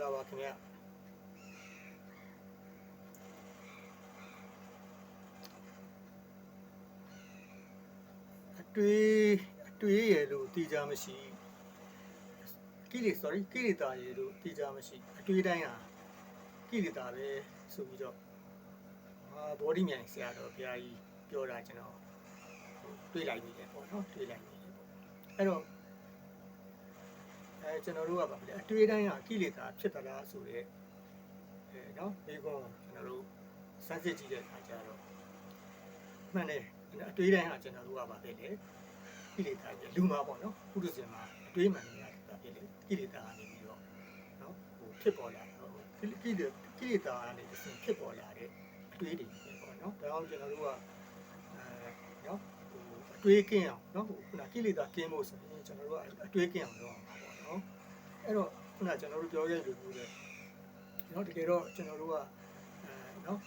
္ဂလာပါခင်ဗျာအတွေ့အတွေ့ရလို့တည်ကြမရှိကိလေ sorry ကိလေသာရလို့တည်ကြမရှိအတွေ့တိုင်းဟာကိလေသာပဲဆိုပြီးတော့အာဘောဒီမြိုင်ဆရာတော်ဘုရားကြီးပြောတာကျွန်တော်တွေးလိုက်ပြီလေပေါ့နော်တွေးလိုက်ပြီလေပေါ့အဲ့တော့ အဲကျွန်တော်တို့ကပါလေအတွေ့တိုင်းဟာကိလေသာဖြစ်သလားဆိုတော့အဲနော်ဒီကောကျွန်တော်တို့စမ်းစစ်ကြည့်တဲ့အခါကျတော့မှန်တယ်အတွေ့တိုင်းဟာကျွန်တော်တို့ကပါပဲလေကိလေသာကြီးလူမှာပေါ့နော်ပုရုဇဉ်မှာအတွေ့မှန်နေတာဖြစ်လေကိလေသာကနေပြီးတော့နော်ဟိုဖြစ်ပေါ်လာတော့ကိလေကိလေကိလေသာကနေတစ်ဆင့်ဖြစ်ပေါ်လာတဲ့အတွေ့တွေပဲပေါ့နော်ဒါအောင်ကျွန်တော်တို့ကအဲနော်ဟိုအတွေ့ကင်းအောင်နော်ဟိုခုနကိလေသာကင်းဖို့ဆိုရင်ကျွန်တော်တို့ကအတွေ့ကင်းအောင်လုပ်အောင်ပါပေါ့ နော်အဲ့တော့ခုနကျွန်တော်တို့ပြောခဲ့လို့ပြောတယ်နော်တကယ်တော့ကျွန်တော်တို့ကအဲနော်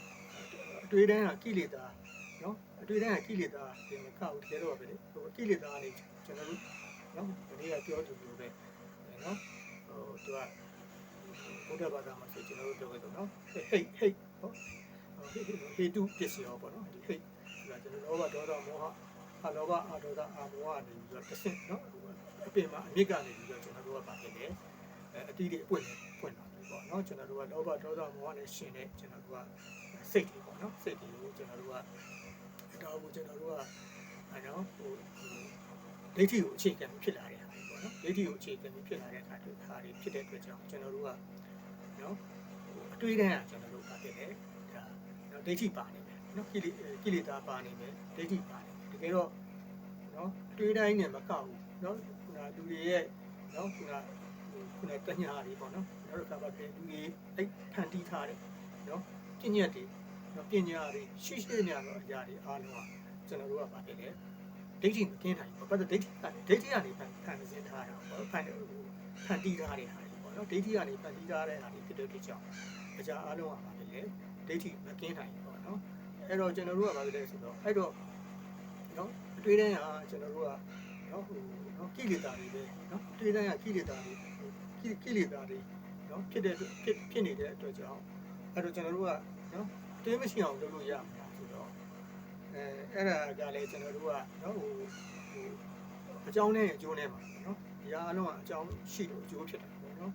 အတွေ့တိုင်းကကိလေသာနော်အတွေ့တိုင်းကကိလေသာဒီမကောက်တကယ်တော့ပဲလေဟိုကိလေသာကနေကျွန်တော်တို့နော်ဒီနေ့ကပြောသူလို့ပဲနော်ဟိုသူကဘုရားဘာသာမှာဆိုကျွန်တော်တို့ပြောခဲ့တော့နော်ဟိတ်ဟိတ်ဟိတ်ဟောဟိတ်ဟိတ်တုပစ္စည်းရောပေါ့နော်ဒီဟိတ်ဒါကျွန်တော်လောဘဒေါသမောဟအလောဘအဒေါသအမောဟနေပြီးတော့တစ်ဆင့်နော် အပြင်မှာအမြစ်ကနေပြီးတော့ကျွန်တော်တို့ကပါခဲ့တယ်အတီးတွေအပွင့်ပွင့်လာပြီပေါ့နော်ကျွန်တော်တို့ကလောဘဒေါသမောဟနဲ့ရှင်တဲ့ကျွန်တော်တို့ကစိတ်တွေပေါ့နော်စိတ်တွေကိုကျွန်တော်တို့ကဒါကိုကျွန်တော်တို့ကအဲနော်ဟိုဒိဋ္ဌိကိုအခြေခံဖြစ်လာတဲ့ဟာပေါ့နော်ဒိဋ္ဌိကိုအခြေခံဖြစ်လာတဲ့အခါတွေခါတွေဖြစ်တဲ့အတွက်ကြောင့်ကျွန်တော်တို့ကနော်အတွေးတန်းကကျွန်တော်တို့ကဖြစ်တယ်ဒါနော်ဒိဋ္ဌိပါနေတယ်နော်ကိလေကိလေသာပါနေတယ်ဒိဋ္ဌိပါနေတယ်တကယ်တော့နော်အတွေးတိုင်းနဲ့မကောက်ဘူးနော် ခုနလူတွေရဲ့နော်ခုနခုနတညာတွေပေါ့နော်နောက်တစ်ခါပါပြန်လူတွေအဲ့ဖန်တီးထားတယ်နော်ပြည့်ညက်တွေနော်ပညာတွေရှိရှိနေရတော့အရာတွေအားလုံးကကျွန်တော်တို့ကပါဖြစ်တယ်ဒိဋ္ဌိမကင်းနိုင်ဘူးဘာလို့ဒိဋ္ဌိဒိဋ္ဌိကနေဖန်ဖန်ဆင်းထားတာပေါ့ဖန်ဖန်တီးထားတဲ့ဟာတွေပေါ့နော်ဒိဋ္ဌိကနေဖန်တီးထားတဲ့ဟာတွေဖြစ်တဲ့အတွက်ကြောင့်အရာအားလုံးကပါဖြစ်တယ်ဒိဋ္ဌိမကင်းနိုင်ဘူးပေါ့နော်အဲ့တော့ကျွန်တော်တို့ကဘာဖြစ်လဲဆိုတော့အဲ့တော့နော်အတွေ့အကြုံဟာကျွန်တော်တို့က နော်ဟိုနော်ကိလေသာတွေပဲနော်အတွေ့အကြုံကကိလေသာတွေကိလေသာတွေနော်ဖြစ်တဲ့ဖြစ်ဖြစ်နေတဲ့အတွက်ကြောင့်အဲ့တော့ကျွန်တော်တို့ကနော်တင်းမရှိအောင်လုပ်လို့ရမှာဆိုတော့အဲအဲ့ဒါကလည်းကျွန်တော်တို့ကနော်ဟိုဟိုအကြောင်းနဲ့အကျိုးနဲ့ပါနော်ဒီအားလုံးကအကြောင်းရှိလို့အကျိုးဖြစ်တာပေါ့နော်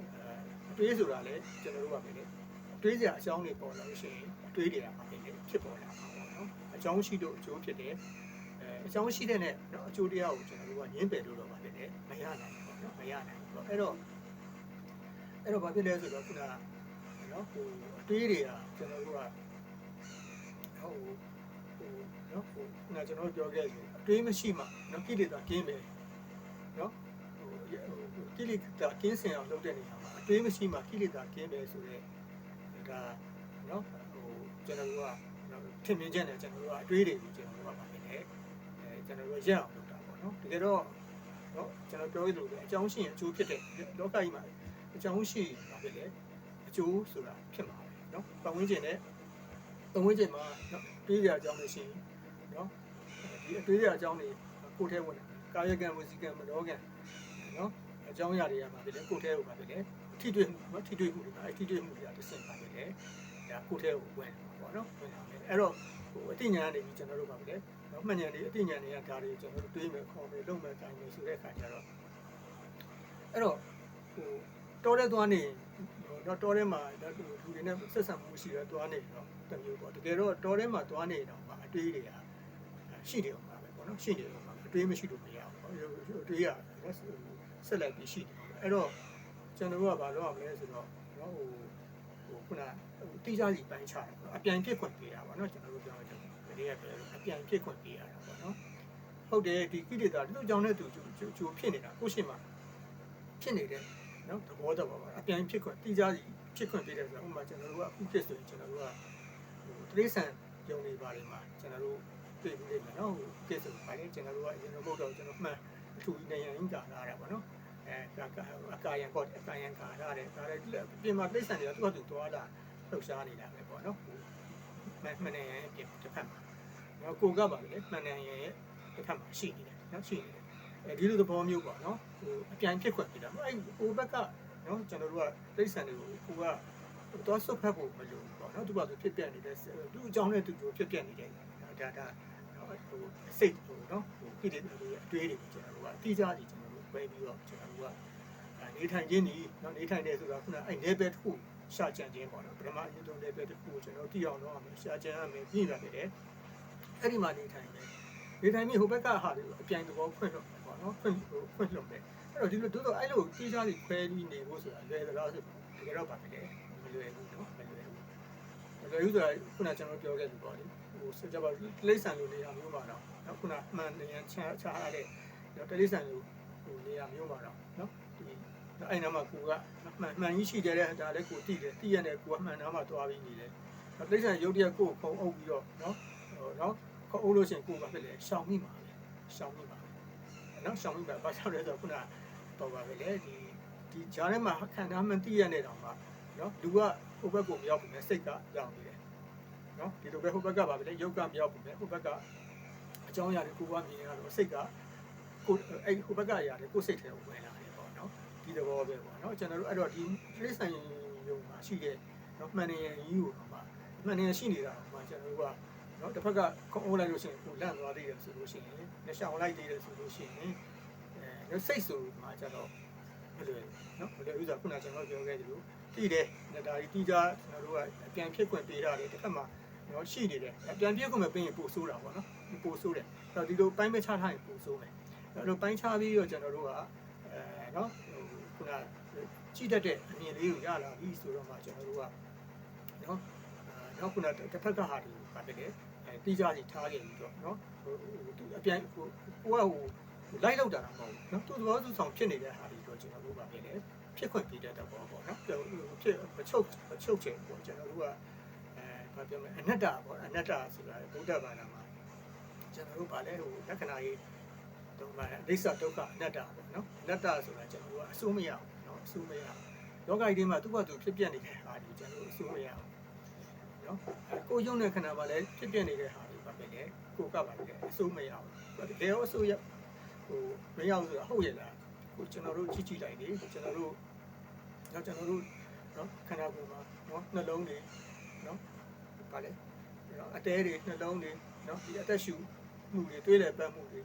အဲအတွေးဆိုတာလည်းကျွန်တော်တို့ကပဲလေအတွေးစရာအကြောင်းတွေပေါ်လာလို့ရှိရင်အတွေးတွေကပါပဲလေဖြစ်ပေါ်လာမှာပေါ့နော်အကြောင်းရှိလို့အကျိုးဖြစ်တယ် အဲအကြောင်းရှိတဲ့နဲ့နော်အကျိုးတရားကိုကျွန်တော်တို့ကညှင်းပယ်လို့တော့ပါပဲလေမရနိုင်ဘူးပေါ့နော်မရနိုင်ဘူးပေါ့အဲ့တော့အဲ့တော့ဘာဖြစ်လဲဆိုတော့ခုနကနော်ဟိုအတွေးတွေကကျွန်တော်တို့ကဟိုဟိုနော်ဟိုခုနကျွန်တော်ပြောခဲ့တယ်အတွေးမရှိမှနော်ကိလေသာကင်းမယ်နော်ဟိုကိလေသာကင်းစင်အောင်လုပ်တဲ့နေရာမှာအတွေးမရှိမှကိလေသာကင်းမယ်ဆိုတော့ဒါနော်ဟိုကျွန်တော်တို့ကထင်မြင်ချက်နဲ့ကျွန်တော်တို့ကအတွေးတွေကိုကျွန်တော်တို့ကပါမယ်အဲ ကျွန်တော်တို့ရက်အောင်လုပ်တာပေါ့နော်တကယ်တော့နော်ကျွန်တော်ပြောရသလိုပဲအကြောင်းရှိရင်အကျိုးဖြစ်တယ်လောကကြီးမှာအကြောင်းရှိတာဖြစ်လေအကျိုးဆိုတာဖြစ်မှာပဲနော်ပတ်ဝန်းကျင်နဲ့ပတ်ဝန်းကျင်မှာနော်တွေးကြအကြောင်းတွေရှိရင်နော်ဒီအတွေးကြအကြောင်းတွေကိုယ်ထဲဝင်ကာယကံဝစီကံမနောကံနော်အကြောင်းအရာတွေကမှာဖြစ်လေကိုယ်ထဲကိုမှာဖြစ်လေထိတွေ့မှုနော်ထိတွေ့မှုတွေအဲဒီထိတွေ့မှုတွေကတစ်ဆင့်ပါဖြစ်လေဒါကိုယ်ထဲကိုဝင်ပေါ့နော်ဝင်အောင်လေအဲ့တော့ဟိုအတိညာကနေပြီးကျွန်တော်တို့မှာဖြစ်လေ အမှန်ဉာဏ်တွေအသိဉာဏ်တွေကဒါတွေကိုကျွန်တော်တို့တွေးမယ်ခေါ်မယ်လုပ်မယ်ကြိုင်မယ်ဆိုတဲ့အခါကျတော့အဲ့တော့ဟိုတော်တဲ့သွားနေတော့တော်တဲ့မှာလူတွေနဲ့ဆက်ဆံမှုရှိတော့သွားနေတော့တမျိုးပေါ့တကယ်တော့တော်တဲ့မှာသွားနေတော့အတွေးတွေကရှိတယ်အောင်ပါပဲပေါ့နော်ရှိတယ်အောင်ပါအတွေးမရှိလို့မရဘူးပေါ့အတွေးကဆက်လက်ပြီးရှိတယ်အဲ့တော့ကျွန်တော်တို့ကဘာလုပ်ရမလဲဆိုတော့ဟိုဟိုခုနတိကျစီပိုင်းချတယ်အပြန်ပြစ်ခွင့်ပေးတာပေါ့နော်ကျွန်တော်တို့ပြောရတဲ့ ယ်ဒီနေ့ကပြောအပြန်ဖြစ်ခွင့်ပေးရတာပေါ့နော်ဟုတ်တယ်ဒီကိလေသာဒီလိုကြောင့်နဲ့သူကျိုးဖြစ်နေတာကိုရှိမှာဖြစ်နေတဲ့နော်သဘောတဘောပါအပြန်ဖြစ်ခွင့်တိကျစီဖြစ်ခွင့်ပေးတယ်ဆိုတော့ဥပမာကျွန်တော်တို့ကအခုဖြစ်ဆိုရင်ကျွန်တော်တို့ကဟိုတရိษံယုံနေပါလိမ့်မှာကျွန်တော်တို့တွေ့ပြီးလိမ့်မယ်နော်ဟိုဖြစ်ဆိုပါလိမ့်ကျွန်တော်တို့ကအရင်တော့မဟုတ်တော့ကျွန်တော်မှန်အထူးနေရင်းကာလာတာပေါ့နော်အဲအကာယံပေါ့အကာယံကာလာတယ်ဒါလည်းပြင်မှာတရိษံတွေကသူ့အတူသွားလာလှုပ်ရှားနေတာပဲပေါ့နော် မှန်မှန်နေရင်ပြင်တစ်ဖက်မှာနော်ကိုကပါလေမှန်နေရင်တစ်ဖက်မှာရှိနေတယ်နော်ရှိနေတယ်အဲဒီလိုသဘောမျိုးပေါ့နော်ဟိုအပြန်ဖြစ်ခွင့်ပြတာအဲ့ဟိုဘက်ကနော်ကျွန်တော်တို့ကတိရစ္ဆာန်တွေကိုကိုကတော့ဆုတ်ဖက်ဖို့မလိုဘူးပေါ့နော်သူကသူဖြစ်ပြနေတဲ့သူအကြောင်းနဲ့သူသူဖြစ်ပြနေတဲ့ဒါဒါနော်ဟိုစိတ်ဟိုနော်ဟိုပြည့်တဲ့အတွေးတွေကိုကျွန်တော်တို့ကတိကျစီကျွန်တော်တို့ပဲပြီးတော့ကျွန်တော်တို့ကနေထိုင်ခြင်းนี่နော်နေထိုင်တယ်ဆိုတာခုနအဲ့ level တစ်ခု ရှာကြံခြင်းပေါ့နော်ပထမအရင်ဆုံး level တစ်ခုကိုကျွန်တော်သိအောင်လုပ်ရမယ်ရှာကြံရမယ်ပြင်ရတယ်အဲ့ဒီမှာနေထိုင်မယ်နေထိုင်ပြီးဟိုဘက်ကဟာတွေကိုအပြိုင်သဘောဖွင့်လို့ပေါ့နော်ဖွင့်ဖွင့်လို့မယ်အဲ့တော့ဒီလိုတို့တော့အဲ့လိုတိကျစီခွဲပြီးနေဖို့ဆိုတာလွယ်သလားဆိုတော့တကယ်တော့ပါပဲမလွယ်ဘူးနော်မလွယ်ဘူးမလွယ်ဘူးဆိုတာခုနကျွန်တော်ပြောခဲ့ပြီပေါ့လေဟိုဆိုကြပါလိမ့်ဆန်လိုနေရာမျိုးပါတော့နော်ခုနအမှန်တရားချာချာရတဲ့တလိမ့်ဆန်လိုဟိုနေရာမျိုးပါတော့နော်ဒီ အဲ့နာမှာကိုကမှန်မှန်ကြီးရှိတယ်တဲ့ဒါလည်းကိုတိတယ်တိရတဲ့ကိုကမှန်နာမှာသွားပြီးနေတယ်တိရစ္ဆာန်ရုပ်တရက်ကိုခုံအုပ်ပြီးတော့နော်ဟိုနော်ခုံအုပ်လို့ရှိရင်ကိုကဖြစ်လေရှောင်မိမှာပဲရှောင်မိမှာပဲနော်ရှောင်မိမှာဘာကြောင့်လဲဆိုတော့ခုနတော့ပါပဲလေဒီဒီဂျားထဲမှာခံထားမှန်တိရတဲ့တောင်မှာနော်လူကဟိုဘက်ကိုမရောက်ဘူးလေစိတ်ကရောက်နေတယ်နော်ဒီလိုပဲဟိုဘက်ကပါပဲလေရုပ်ကမရောက်ဘူးလေဟိုဘက်ကအကြောင်းအရာတွေကိုကမြင်ရတော့စိတ်ကကိုအဲ့ဟိုဘက်ကຢာတယ်ကိုစိတ်ထဲကိုဝင်လာတယ်ပေါ့နော် ဒီသဘောပဲပေါ့နော်ကျွန်တော်တို့အဲ့တော့ဒီတိရစ္ဆာန်ရုံမှာရှိတဲ့နော်မှန်နေရင်ကြီးကိုတော့မှမှန်နေရင်ရှိနေတာမှကျွန်တော်တို့ကနော်တစ်ဖက်ကခုံအိုးလိုက်လို့ရှိရင်ကိုလန့်သွားသေးတယ်ဆိုလို့ရှိရင်လက်ရှောင်လိုက်သေးတယ်ဆိုလို့ရှိရင်အဲစိတ်ဆိုမှကျတော့မလွယ်နော်မလွယ်ဥစ္စာခုနကျွန်တော်ပြောခဲ့သလိုတည်တယ်ဒါဒီတီးကြကျွန်တော်တို့ကအပြန်ဖြစ်ခွင့်ပေးတာလေတစ်ဖက်မှာနော်ရှိနေတယ်အပြန်ပြည့်ခွင့်မပေးရင်ပို့ဆိုးတာပေါ့နော်ပို့ဆိုးတယ်အဲ့တော့ဒီလိုပိုင်းမချထားရင်ပို့ဆိုးမယ်အဲ့လိုပိုင်းချပြီးတော့ကျွန်တော်တို့ကအဲနော် ခုနကြည့်တတ်တဲ့အမြင်လေးကိုရလာပြီဆိုတော့မှကျွန်တော်တို့ကနော်နောက်ခုနတစ်ဖက်ကဟာဒီပါတယ်လေအဲတီးကြစီထားခဲ့ပြီးတော့နော်ဟိုအပြန်ဟိုကိုကဟိုလိုက်လောက်တာတော့မဟုတ်ဘူးနော်သူ့သဘောသူဆောင်ဖြစ်နေတဲ့ဟာဒီတော့ကျွန်တော်တို့ကပဲလေဖြစ်ခွင့်ပေးတဲ့တဘောပေါ့နော်ဖြစ်မချုပ်မချုပ်ချင်ပေါ့ကျွန်တော်တို့ကအဲဘာပြောမလဲအနတ္တပေါ့အနတ္တဆိုတာဘုဒ္ဓဘာသာမှာကျွန်တော်တို့ဗာလဲဟိုလက္ခဏာရေး တော့မှအိစ္ဆဒုက္ခအနတ္တပေါ့နော်အနတ္တဆိုတာကျွန်တော်တို့ကအစိုးမရဘူးနော်အစိုးမရဘူးလောကကြီးထဲမှာသူ့ဘာသူဖြစ်ပြနေတဲ့ဟာဒီကျွန်တော်တို့အစိုးမရဘူးနော်ကိုယုံတဲ့ခဏပါလဲဖြစ်ပြနေတဲ့ဟာဒီပါပဲလေကိုကပါလေအစိုးမရဘူးတကယ်ရောအစိုးရဟိုမရဘူးဆိုတာဟုတ်ရဲ့လားကိုကျွန်တော်တို့ကြည့်ကြည့်လိုက်လေကျွန်တော်တို့တော့ကျွန်တော်တို့နော်ခန္ဓာကိုယ်မှာနော်နှလုံးတွေနော်ဗာလဲနော်အတဲတွေနှလုံးတွေနော်ဒီအသက်ရှူမှုတွေတွေးတယ်ပတ်မှုတွေ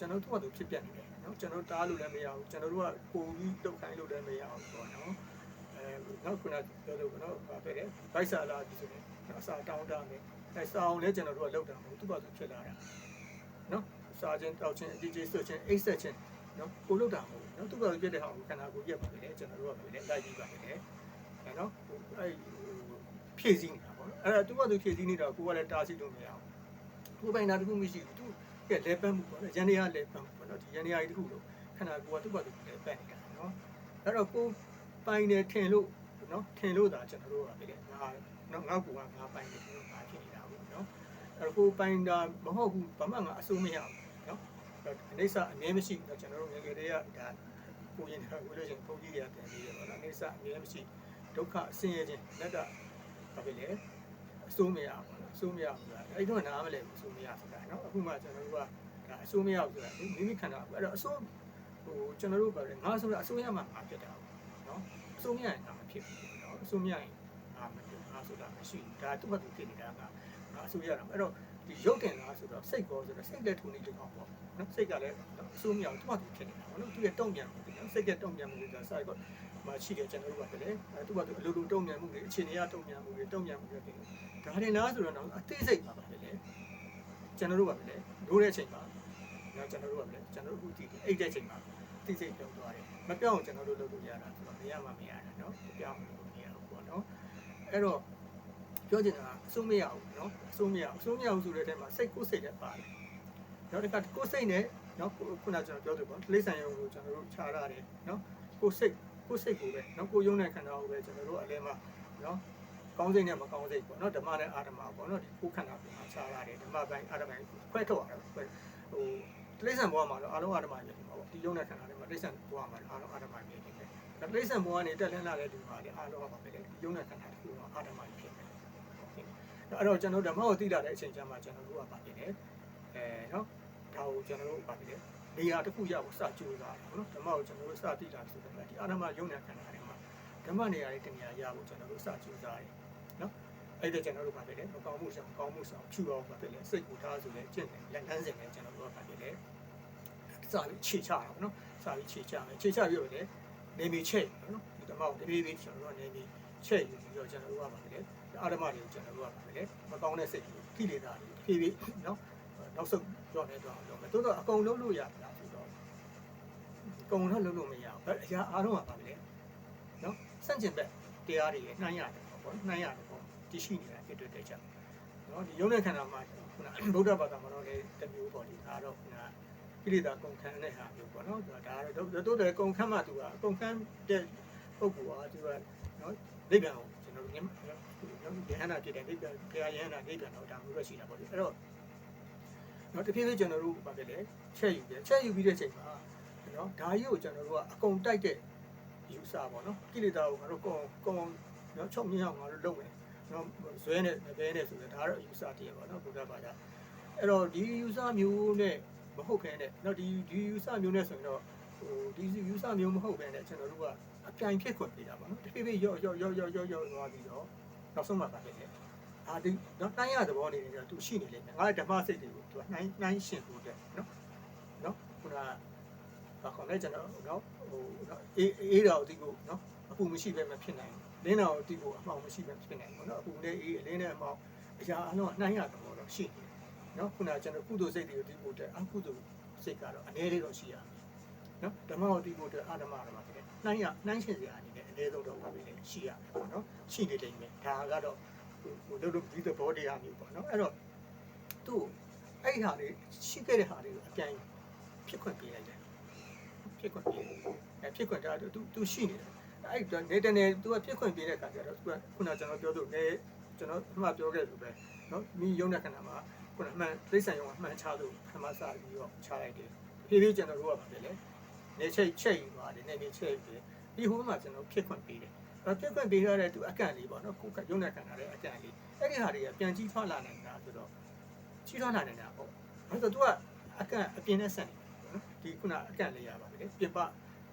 ကျွန်တော်တို့ကသူဖြစ်ပြနေတယ်နော်ကျွန်တော်တားလို့လည်းမရဘူးကျွန်တော်တို့ကကိုပြီးတုတ်ခိုင်းလို့လည်းမရဘူးပေါ့နော်အဲနောက်ခုနပြောလို့နော်ဗာပဲလေဗိုက်ဆာလာဒီဆိုရင်အစာတောင်းတမယ်အဲစာအောင်လည်းကျွန်တော်တို့ကလောက်တာမဟုတ်သူ့ဘာသူဖြစ်လာတာနော်စာချင်းတောက်ချင်းအကြီးကြီးဆွတ်ချင်းအိတ်ဆက်ချင်းနော်ကိုလောက်တာမဟုတ်နော်သူ့ဘာသူဖြစ်တဲ့ဟာကိုခန္ဓာကိုယ်ရက်ပါပဲလေကျွန်တော်တို့ကပဲလေလိုက်ပြီးပါပဲလေအဲနော်အဲဖြည့်စည်းနေတာပေါ့နော်အဲ့ဒါသူ့ဘာသူဖြည့်စည်းနေတာကိုကလည်းတားဆီးလို့မရဘူးကိုပိုင်တာတခုမရှိဘူးသူ ကလဲပတ်မှုပေါ့နော်ရန်နေရလဲပတ်မှုပေါ့နော်ဒီရန်နေရကြီးတခုလို့ခန္ဓာကိုယ်ကသူ့ဘာသူလဲပတ်နေတာနော်အဲ့တော့ကိုပိုင်တယ်ထင်လို့နော်ထင်လို့ဒါကျွန်တော်တို့ကပဲလေငါနော်ငါ့ကိုကငါပိုင်တယ်လို့ငါဖြစ်နေတာပေါ့နော်အဲ့တော့ကိုပိုင်တာမဟုတ်ဘူးဘာမှငါအစိုးမရဘူးနော်အိဋ္ဌအမြဲမရှိဘူးကျွန်တော်တို့ငယ်ငယ်တည်းကဒါကိုရင်ကဝိလို့ရှင်ပုံကြီးတွေကပြန်ပြီးတယ်ပေါ့နော်အိဋ္ဌအမြဲမရှိဒုက္ခအဆင်းရဲခြင်းလက်ကဘာဖြစ်လဲအစိုးမရဘူးနော် အစိုးမရဘူးဆိုတာအဲ့တော့နားမလဲဘူးအစိုးမရဆိုတာနော်အခုမှကျွန်တော်တို့ကဒါအစိုးမရဘူးဆိုတာမိမိခန္ဓာအဲ့တော့အစိုးဟိုကျွန်တော်တို့ပြောတယ်ငါဆိုတာအစိုးရမှာငါဖြစ်တာနော်အစိုးမရရင်ငါမဖြစ်ဘူးနော်အစိုးမရရင်ငါမဖြစ်ငါဆိုတာမရှိဘူးဒါသူ့ဘက်သူဖြစ်နေတာကငါအစိုးရတာအဲ့တော့ဒီရုပ်တင်လားဆိုတော့စိတ်ကောဆိုတော့စိတ်လက်ထုံနေတကောင်ပေါ့နော်စိတ်ကလည်းအစိုးမရဘူးသူ့ဘက်သူဖြစ်နေတာပေါ့နော်သူရဲ့တုံ့ပြန်မှုနော်စိတ်ကတုံ့ပြန်မှုဆိုတာစိုက်ကော မရှိတယ်ကျွန်တော်တို့ကလည်းအဲသူ့ဘက်သူအလိုလိုတုံ့ပြန်မှုတွေအခြေအနေရတုံ့ပြန်မှုတွေတုံ့ပြန်မှုတွေပြင်ဒါရင်လားဆိုတော့အသေးစိတ်ပါပါလေကျွန်တော်တို့ကလည်းလိုတဲ့အချိန်မှာနော်ကျွန်တော်တို့ကလည်းကျွန်တော်တို့အခုတည်အိတ်တဲ့အချိန်မှာတိစိတ်ပြောင်းသွားတယ်မပြောင်းအောင်ကျွန်တော်တို့လုပ်လို့ရတာဆိုတော့မရမှမရတာเนาะပြောင်းလို့မရဘူးပေါ့เนาะအဲ့တော့ပြောချင်တာအစိုးမရဘူးเนาะအစိုးမရအစိုးမရဘူးဆိုတဲ့အချိန်မှာစိတ်ကိုယ်စိတ်နဲ့ပါတယ်နောက်တစ်ခါကိုယ်စိတ်နဲ့เนาะခုနကျွန်တော်ပြောသလိုပေါ့လိမ့်ဆန်ရုံကိုကျွန်တော်တို့ခြားရတယ်เนาะကိုယ်စိတ် ကိုယ်စိတ်ကိုပဲနော်ကိုယ်ယုံတဲ့ခန္ဓာကိုပဲကျွန်တော်တို့အလဲမှာနော်ကောင်းစိတ်နဲ့မကောင်းစိတ်ပေါ့နော်ဓမ္မနဲ့အာဓမ္မပေါ့နော်ဒီကိုယ်ခန္ဓာကိုခြားရတယ်ဓမ္မပိုင်းအာဓမ္မခွဲထုတ်ရတယ်ဟိုတိရစ္ဆာန်ဘဝမှာတော့အလုံးအာဓမ္မဖြစ်မှာပေါ့ဒီယုံတဲ့ခန္ဓာတွေမှာတိရစ္ဆာန်ဘဝမှာအလုံးအာဓမ္မဖြစ်နေတယ်ဒါတိရစ္ဆာန်ဘဝကနေတက်လင်းလာတဲ့ဒီမှာလေအလုံးအာဓမ္မပဲယုံတဲ့ခန္ဓာတစ်ခုကအာဓမ္မဖြစ်တယ်အဲ့တော့ကျွန်တော်ဓမ္မကိုသိတာတဲ့အချိန်ကျမှကျွန်တော်တို့ကပါဖြစ်တယ်အဲနော်ဒါကိုကျွန်တော်တို့ပါဖြစ်တယ် နေရာတစ်ခုရဖို့စကြိုးစားတယ်နော်ဓမ္မကိုကျွန်တော်တို့စသိလာဆိုတော့ဒီအာဓမ္မယုံတဲ့ခန္ဓာတွေမှာဓမ္မနေရာတွေတနေရာရဖို့ကျွန်တော်တို့စကြိုးစားတယ်နော်အဲ့ဒါကျွန်တော်တို့ဗာဖြစ်တယ်မကောင်းမှုဆောင်ကောင်းမှုဆောင်ဖြူအောင်ဗာဖြစ်တယ်စိတ်ကူထားဆိုလဲကျင့်တယ်လက်လန်းစင်တယ်ကျွန်တော်တို့ဗာဖြစ်တယ်စပြီးခြေချတာပေါ့နော်စပြီးခြေချမယ်ခြေချပြီးတော့လေနေမီချက်နော်ဒီဓမ္မကိုတပြေးပြေးကျွန်တော်တို့ကနေမီချက်ယူပြီးတော့ကျွန်တော်တို့ကဗာဖြစ်တယ်အာရမတွေကိုကျွန်တော်တို့ကဗာဖြစ်တယ်မကောင်းတဲ့စိတ်တွေခိလေသာတွေတပြေးပြေးနော် နောက်ဆုံးကြောက်နေတော့တော့မယ်တိုးတော့အကုန်လုံးလို့ရပါလားဆိုတော့အကုန်လုံးလုံးလို့မရဘူးအရာအားလုံးကဗာဖြစ်တယ်နော်စန့်ကျင်ဘက်တရားတွေနှိုင်းရတယ်ပေါ့နှိုင်းရတယ်ပေါ့တရှိနေတာဖြစ်တဲ့ကြောင့်နော်ဒီယုံတဲ့ခန္ဓာမှာခုနဗုဒ္ဓဘာသာမှာတော့လေတမျိုးပေါ့ဒီဒါတော့ခုနကိလေသာကုန်ခန်းတဲ့ဟာမျိုးပေါ့နော်ဒါတော့တိုးတယ်ကုန်ခန်းမှသူကအကုန်ခန်းတဲ့ပုဂ္ဂိုလ်ကသူကနော်နိဗ္ဗာန်ကိုကျွန်တော်တို့ညနော်ယဟန္တာဖြစ်တဲ့နိဗ္ဗာန်ဘုရားယဟန္တာနိဗ္ဗာန်တော့ဒါမျိုးပဲရှိတာပေါ့ဒီအဲ့တော့ နော်တဖြည်းဖြည်းကျွန်တော်တို့ဘာဖြစ်လဲချက်ယူတယ်ချက်ယူပြီးတဲ့ချိန်မှာနော်ဒါကြီးကိုကျွန်တော်တို့ကအကုန်တိုက်တဲ့ယူဆပါတော့ကိလေသာကိုငါတို့ကုန်ကုန်နော်ချုပ်မြင်အောင်ငါတို့လုပ်မယ်နော်ဇွဲနဲ့ဘဲနဲ့ဆိုတော့ဒါတော့ယူဆတည်းပေါ့နော်ဘုရားဘာသာအဲ့တော့ဒီယူဆမျိုးနဲ့မဟုတ်ခဲနဲ့နော်ဒီဒီယူဆမျိုးနဲ့ဆိုရင်တော့ဟိုဒီယူဆမျိုးမဟုတ်ပဲနဲ့ကျွန်တော်တို့ကအပြိုင်ဖြစ်ခွင့်ပေးတာပေါ့နော်တဖြည်းဖြည်းရော့ရော့ရော့ရော့ရော့ရော့သွားပြီးတော့နောက်ဆုံးမှပါဖြစ်တယ် အာဒီနော်တိုင်းရသဘောအနေနဲ့တော့သူရှိနေလိမ့်မယ်ငါဓမ္မစိတ်တွေကိုသူကနှိုင်းနှိုင်းရှင်ဖို့တဲ့နော်နော်ခုနကဘာခေါ်လဲကျွန်တော်နော်ဟိုနော်အေးအေးတော်ဒီကိုနော်အပူမရှိပဲမဖြစ်နိုင်ဘူးလင်းတော်ဒီကိုအမှောင်မရှိပဲဖြစ်နိုင်ဘူးနော်အပူနဲ့အေးအလင်းနဲ့အမှောင်အရာအလုံးနှိုင်းရသဘောတော့ရှိနေတယ်နော်ခုနကကျွန်တော်ကုသိုလ်စိတ်တွေကိုဒီကိုတဲ့အကုသိုလ်စိတ်ကတော့အနည်းလေးတော့ရှိရမယ်နော်ဓမ္မကိုဒီကိုတဲ့အာဓမ္မဓမ္မဖြစ်တယ်နှိုင်းရနှိုင်းရှင်စရာအနေနဲ့အနည်းဆုံးတော့ပါပဲရှိရမယ်ပေါ့နော်ရှိနေတယ်မယ်ဒါကတော့ ဟိုတို့တို့ဒီသဘောတရားမျိုးပေါ့နော်အဲ့တော့သူ့အဲ့ဒီဟာလေးရှိခဲ့တဲ့ဟာလေးကိုအပြိုင်ဖြစ်ခွင့်ပေးလိုက်တယ်ဖြစ်ခွင့်ပေးအဲဖြစ်ခွင့်ဒါသူသူရှိနေတယ်အဲ့တော့နေတနေသူကဖြစ်ခွင့်ပေးတဲ့အခါကျတော့သူကခုနကျွန်တော်ပြောလို့နေကျွန်တော်အမှပြောခဲ့လို့ပဲနော်မိယုံတဲ့ခဏမှာခုနအမှန်သိစံယုံအမှန်ချလို့ခမစားပြီးတော့ချလိုက်တယ်ဖြည်းဖြည်းကျွန်တော်တို့ကပါလေနေချိတ်ချိတ်ယူပါတယ်နေနေချိတ်ယူတယ်ဒီဟိုမှာကျွန်တော်ဖြစ်ခွင့်ပေးတယ် အဲ့ဖြစ်ခွင့်ပေးရတဲ့သူအကန့်လေးပေါ့နော်ကိုယ်ကယုံတဲ့ခဏတဲ့အကန့်လေးအဲ့ဒီဟာတွေကပြန်ကြီးထွားလာနေတာဆိုတော့ကြီးထွားလာနေတာပေါ့အဲ့တော့သူကအကန့်အပြင်နဲ့ဆက်နေတယ်နော်ဒီခုနအကန့်လေးရပါလေပြပ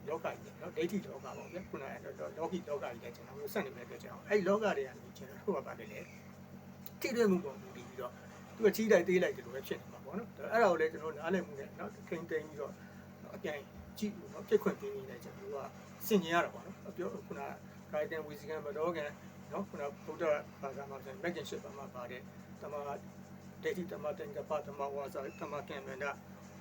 လောကကြီးနော်ဒိဋ္ဌိလောကပေါ့ဗျခုနကလောကီလောကကြီးလည်းကျွန်တော်တို့ဆက်နေမဲ့အတွက်ကြောင့်အဲ့ဒီလောကတွေကနေကျွန်တော်တို့ကပါလေထိတွေ့မှုပေါ်မူတည်ပြီးတော့သူကချီးလိုက်သေးလိုက်တယ်လို့ပဲဖြစ်နေမှာပေါ့နော်အဲ့ဒါကိုလည်းကျွန်တော်နားလည်မှုနဲ့နော်ခိန်တိန်ပြီးတော့အပြိုင်ကြည့်နော်ပြစ်ခွင့်ပေးနေတယ်ကျွန်တော်တို့ကစင်ကျင်ရတာပေါ့နော်ပြောခုန ကာယကံဝီစီကံမတော်ကံနော်ခုနဗုဒ္ဓဘာသာမှာဆိုရင်မဂ္ဂင်ရှစ်ပါမှာပါတယ်တမဒိဋ္ဌိတမတင်ကပတမဝါစာတမကံမန္တ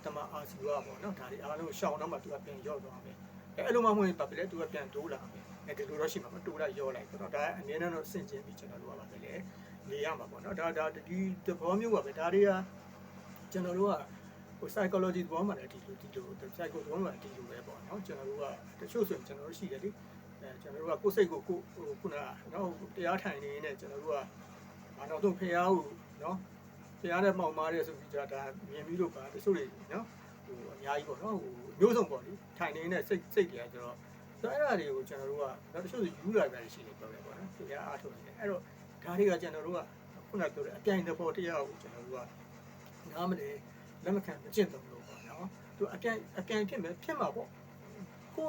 တမအာစီဝါပေါ့နော်ဒါတွေအားလုံးရှောင်းတော့မှသူကပြန်ရော့သွားမယ်အဲအဲ့လိုမှမဟုတ်ရင်ပါပဲလေသူကပြန်တိုးလာမယ်အဲဒီလိုတော့ရှိမှာမတိုးလိုက်ရော့လိုက်ဆိုတော့ဒါအမြဲတမ်းတော့စင်ကျင်ပြီးကျွန်တော်တို့ကပါပဲလေနေရမှာပေါ့နော်ဒါဒါဒီသဘောမျိုးပါပဲဒါတွေကကျွန်တော်တို့ကဟို psychology သဘောမှာလည်းဒီလိုဒီလို psycho သဘောမှာဒီလိုပဲပေါ့နော်ကျွန်တော်တို့ကတချို့ဆိုရင်ကျွန်တော်တို့ရှိတယ်လေ အဲကျွန်တော်တို့ကကိုယ်စိတ်ကိုကိုဟိုခုနကနော်တရားထိုင်နေနေကျွန်တော်တို့ကဘာနောက်ဆုံးဖះကိုနော်ဖះနဲ့မှောင်မားရဲဆိုပြီးဒါမြင်ပြီးလို့ပါတချို့တွေနော်ဟိုအများကြီးပေါ့နော်ဟိုမျိုးစုံပေါ့လေထိုင်နေနေစိတ်စိတ်တွေဆိုတော့ဆိုတော့အဲ့ဒါတွေကိုကျွန်တော်တို့ကနောက်တချို့ယူလာကြရရှိတယ်ပြောတယ်ပေါ့နော်ဖះအားထုတ်နေတယ်အဲ့တော့ဒါတွေကကျွန်တော်တို့ကခုနကပြောတဲ့အပြိုင်သဘောတရားကိုကျွန်တော်တို့ကနားမလဲလက်မခံမကျင့်သုံးလို့ပေါ့နော်သူအပြိုင်အပြိုင်ဖြစ်မယ်ဖြစ်မှာပေါ့ကို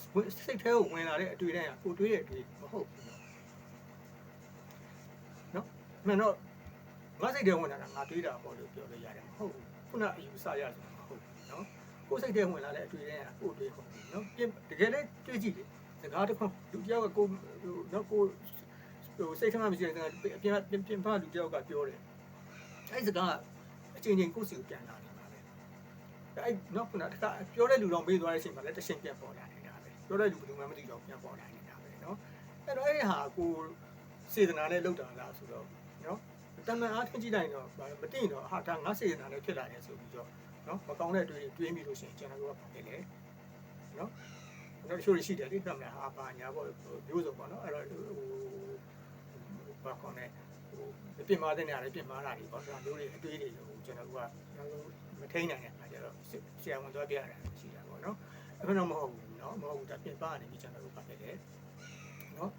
စိတ်ထဲကိုဝင်လာတဲ့အတွေ့အကြုံကကိုတွေးတဲ့အတွေ့မဟုတ်ဘူးနော်မင်းတော့ငါစိတ်ထဲဝင်လာတာငါတွေးတာပေါ့လို့ပြောလို့ရတယ်မဟုတ်ဘူးခုနအယူဆရဆိုမဟုတ်ဘူးနော်ကိုစိတ်ထဲဝင်လာတဲ့အတွေ့အကြုံကကိုတွေးပေါ့နော်တကယ်လည်းတွေးကြည့်တယ်စကားတစ်ခုလူတယောက်ကကိုနော်ကိုဟိုစိတ်ထဲမှာမရှိတဲ့အပြင်ပြင်ပြင်ဖလူတယောက်ကပြောတယ်အဲ့စကားအချိန်ချင်းကိုယ်စီကိုပြန်လာတယ်ပါပဲအဲ့နော်ခုနတခါပြောတဲ့လူတော်မေးသွားတဲ့အချိန်မှာလည်းတစ်ချိန်ပြန်ပေါ်လာတယ် ပြောတဲ့လူဘယ်သူမှမသိတော့ပြန်ပေါ်လာနေတာပဲเนาะအဲ့တော့အဲ့ဒီဟာကိုစေတနာနဲ့လောက်တာလားဆိုတော့เนาะတမန်အားထင်ကြည့်လိုက်တော့မသိရင်တော့ဟာဒါငါစေတနာနဲ့ဖြစ်လာတယ်ဆိုပြီးတော့เนาะမကောင်းတဲ့တွေးတွေးမိလို့ရှိရင်ကျွန်တော်တို့ကပါတယ်လေเนาะတော့ရှိုးရှိတယ်လေတမန်ဟာပါညာပေါ့မျိုးစုံပေါ့เนาะအဲ့တော့ဟိုဘာကောင်းလဲဟိုပြင်မာတဲ့နေရာတွေပြင်မာတာတွေပေါ့ဒါမျိုးတွေအတွေးတွေကိုကျွန်တော်တို့ကမထိန်နိုင်တဲ့အခါကျတော့ဆရာဝန်သွားပြရတယ်ရှိတာပေါ့เนาะအဲ့တော့မဟုတ်ဘူး နော်မဟုတ်ဘူးဒါပြင်ပကနေပြီးကျွန်တော်တို့ပါတယ်လေနော်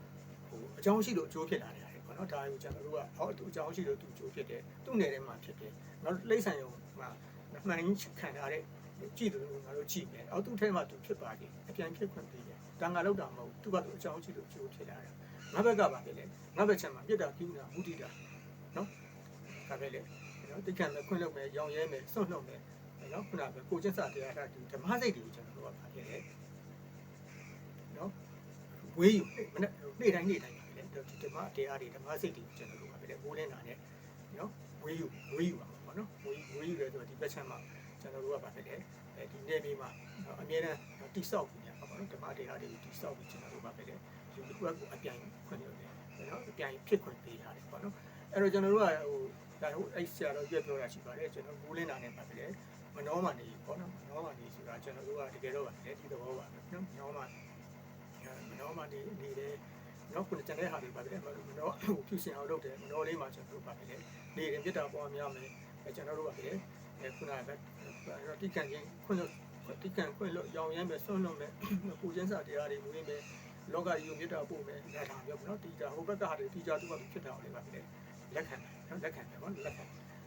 ဟိုအကြောင်းရှိလို့အကျိုးဖြစ်လာတယ်ပေါ့နော်ဒါကိုကျွန်တော်တို့ကဟောသူအကြောင်းရှိလို့သူအကျိုးဖြစ်တယ်သူ့နယ်ထဲမှာဖြစ်တယ်နောက်လိမ့်ဆိုင်ရုံမှာမှန်ရင်ခံထားတဲ့ကြည့်တယ်လို့ငါတို့ကြည့်တယ်အော်သူ့ထဲမှာသူဖြစ်ပါသေးအပြန်ဖြစ်ခွင့်ပေးတယ်တန်ခါလောက်တာမဟုတ်သူ့ဘက်ကအကြောင်းရှိလို့ချိုးဖြစ်လာတာငါဘက်ကပါပဲလေငါဘက်ချက်မှာပြစ်တာကိူနာမူတည်တာနော်ဒါပဲလေနော်တိတ်ခံမဲ့ခွင့်လုပ်မဲ့ရောင်ရဲမဲ့စွန့်နှုတ်မဲ့နော်ခုနကကိုကျက်စာတရားထားဒီဓမ္မစိတ်တွေကိုကျွန်တော်တို့ကပါခဲ့တယ်နော် ဝေးယူမနေ့နေ့တိုင်းနေ့တိုင်းပါလေဒီဓမ္မတရားတွေဓမ္မစိတ်တွေကိုကျွန်တော်တို့ကပဲလေမိုးလင်းတာနဲ့နော်ဝေးယူဝေးယူပါပေါ့နော်ဝေးဝေးယူရဲဆိုတော့ဒီဘက်ချက်မှာကျွန်တော်တို့ကပါပဲလေအဲဒီနေ့လေးမှာအမြဲတမ်းတိဆောက်ပြီးနေပါပေါ့နော်ဓမ္မတရားတွေကိုတိဆောက်ပြီးကျွန်တော်တို့ကပဲလေဒီတစ်ခုကအပြိုင်ခွင့်လုပ်တယ်နော်အပြိုင်ဖြစ်ခွင့်ပေးထားတယ်ပေါ့နော်အဲ့တော့ကျွန်တော်တို့ကဟိုဒါဟိုအဲ့ဆရာတော်ပြပြောတာရှိပါတယ်ကျွန်တော်မိုးလင်းတာနဲ့ပါပဲလေမနှောမှနေပေါ့နော်မနှောမှနေဆိုတာကျွန်တော်တို့ကတကယ်တော့ပါလေဒီသဘောပါနော်မနှောမှ မနှောမှနေနေတယ်နော်ခုနကျန်တဲ့ဟာတွေပါပဲမနှောဟိုဖြူစင်အောင်လုပ်တယ်မနှောလေးမှာကျွန်တော်တို့ပါပဲလေနေတယ်ပြစ်တာပေါ်များမယ်ကျွန်တော်တို့ပါပဲအဲခုနကတိကန်ချင်းခွင့်လို့တိကန်ခွင့်လို့ရောင်ရမ်းပဲဆွန့်လို့မယ်ပူချင်းစာတရားတွေဝင်မယ်လောကကြီးကိုမြစ်တာပို့မယ်ဒါထားပြောနော်တီတာဟိုဘက်ကဟာတွေတီတာသူကဖြစ်တာလေးပါပဲလက်ခံတယ်နော်လက်ခံတယ်ပေါ့လက်ခံ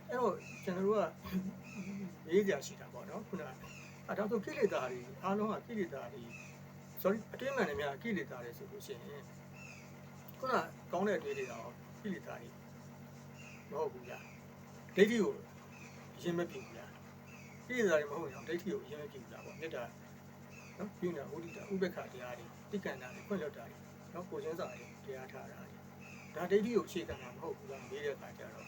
အဲ့တော့ကျွန်တော်တို့ကရေးကြရှိတာပေါ့နော်ခုနအတော့ဆိုကိလေသာတွေအားလုံးကကိလေသာတွေ sorry အတွင်းမှန်တယ်များကိလေသာတွေဆိုလို့ရှိရင်ခုနကောင်းတဲ့အတွေ့တွေတော့ကိလေသာတွေမဟုတ်ဘူးလားဒိဋ္ဌိကိုအရင်မဖြစ်ဘူးလားကိလေသာတွေမဟုတ်ရင်ဒိဋ္ဌိကိုအရင်မဖြစ်ဘူးလားပေါ့မေတ္တာနော်ပြညာဝိဒိတာဥပ္ပခတရားတွေတိက္ကန္တာတွေခွင့်လွတ်တာတွေနော်ကိုချင်းစာတွေတရားထားတာတွေဒါဒိဋ္ဌိကိုအခြေခံတာမဟုတ်ဘူးလားမေးတဲ့အခါကျတော့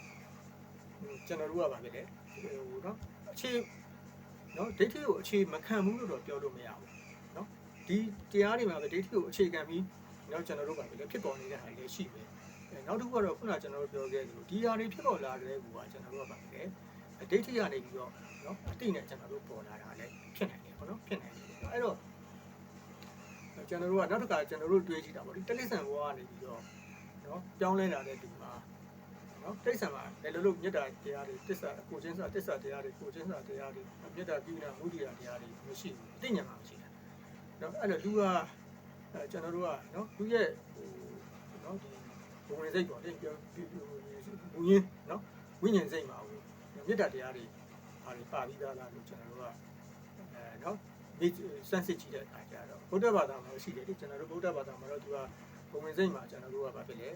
ကျွန်တော်တို့ကပါပဲလေဟိုနော်အခြေနော်ဒိဋ္ဌိကိုအခြေမခံဘူးလို့တော့ပြောလို့မရဘူးနော် ဒီတရားတွေမှာပဲဒိဋ္ဌိကိုအခြေခံပြီးနော်ကျွန်တော်တို့ပါပဲလေဖြစ်ပေါ်နေတဲ့ဟာတွေရှိပဲနောက်တစ်ခုကတော့ခုနကျွန်တော်တို့ပြောခဲ့သလိုဒီဟာတွေဖြစ်ပေါ်လာတဲ့ကူကကျွန်တော်တို့ကပါပဲလေဒိဋ္ဌိကနေပြီးတော့နော်အတိနဲ့ကျွန်တော်တို့ပေါ်လာတာလည်းဖြစ်နိုင်တယ်ပေါ့နော်ဖြစ်နိုင်တယ်အဲ့တော့ကျွန်တော်တို့ကနောက်တစ်ခါကျွန်တော်တို့တွေးကြည့်တာပေါ့ဒီတလိဆန်ဘောကနေပြီးတော့နော်ပြောင်းလဲလာတဲ့ဒီမှာနော်တိဆန်မှာဘယ်လိုလုပ်မြတ်တာတရားတွေတစ္ဆာကိုချင်းစာတစ္ဆာတရားတွေကိုချင်းစာတရားတွေမြတ်တာကိနာမုဒိယတရားတွေမရှိဘူးအသိဉာဏ်မှာမရှိတာ နော်အဲ့တော့လူကအဲကျွန်တော်တို့ကနော်လူရဲ့ဟိုနော်ဒီဘုံဝင်စိတ်ပေါ့လေပြောဘူရင်းနော်ဝိညာဉ်စိတ်မှာဟိုမြတ်တာတရားတွေဟာတွေပါပြီးသားလားလို့ကျွန်တော်တို့ကအဲနော်ဒီစမ်းစစ်ကြည့်တဲ့အခါကျတော့ဗုဒ္ဓဘာသာမှာရှိတယ်ဒီကျွန်တော်တို့ဗုဒ္ဓဘာသာမှာတော့သူကဘုံဝင်စိတ်မှာကျွန်တော်တို့ကဘာဖြစ်လဲ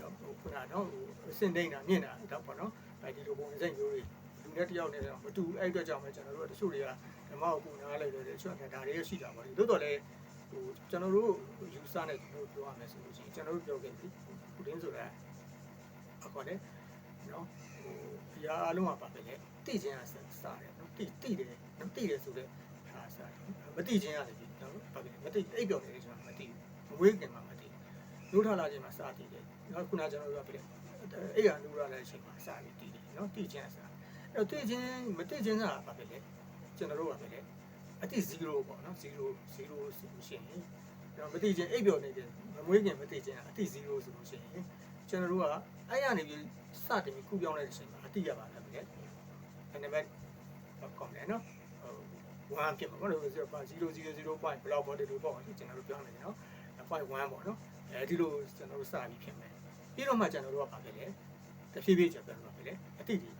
တော့ဟိုခုနကတော့ဟိုအစင်ဒိန်တာမြင့်တာတော့ပေါ့နော်အဲဒီလိုဘုံဝင်စိတ်မျိုးတွေ လူနဲ့တယောက်နဲ့တော့မတူအဲ့အတွက်ကြောင့်ပဲကျွန်တော်တို့ကတချို့တွေကဓမ္မကိုပူနာလိုက်တယ်တချို့ကဒါတွေရှိတာပေါ့လေတိုးတော်လည်းဟိုကျွန်တော်တို့ယူဆနဲ့ကျွန်တော်တို့ပြောရမယ်ဆိုလို့ရှိရင်ကျွန်တော်တို့ပြောခဲ့ပြီခုတင်းဆိုတာအခေါ်လေနော်ဟိုဒီအားလုံးကပါပဲလေသိခြင်းကစတယ်နော်သိသိတယ်နော်သိတယ်ဆိုတော့ဟာစတယ်မသိခြင်းရတယ်ဒီနော်ပါပဲမသိအိပ်ပြောနေတယ်ကျွန်တော်မသိဘူးမဝေးခင်မှာမသိလို့ထားလာခြင်းမှာစတည်တယ်နော်ခုနကျွန်တော်တို့ကပြတယ်အဲ့ရလူရတဲ့အချိန်မှာစပြီးတည်တယ်နော်သိခြင်းစ အဲ့သိခြင်းမသိခြင်းကပါပဲလေကျွန်တော်တို့ကပဲလေအတိ0ပေါ့နော်0 0ဆိုလို့ရှိရင်ကျွန်တော်မသိခြင်းအိပ်ပြောနေတယ်မမွေးခင်မသိခြင်းအတိ0ဆိုလို့ရှိရင်ကျွန်တော်တို့ကအဲ့ရနေပြီးစတင်ပြီးခုပြောင်းလိုက်တဲ့အချိန်မှာအတိရပါလားဗျလေအဲ့နံပါတ်ကောင်းတယ်နော်ဟို1ဖြစ်မှာပေါ့လို့ဆိုတော့0.00 point ဘလောက်ပေါ့ဒီလိုပေါ့ကျွန်တော်တို့ပြောနေတယ်နော် point 1ပေါ့နော်အဲဒီလိုကျွန်တော်တို့စပြီးဖြစ်မယ်ပြီးတော့မှကျွန်တော်တို့ကပါပဲလေတဖြည်းဖြည်းကျွန်တော်တို့ကပဲလေအတိတွေပ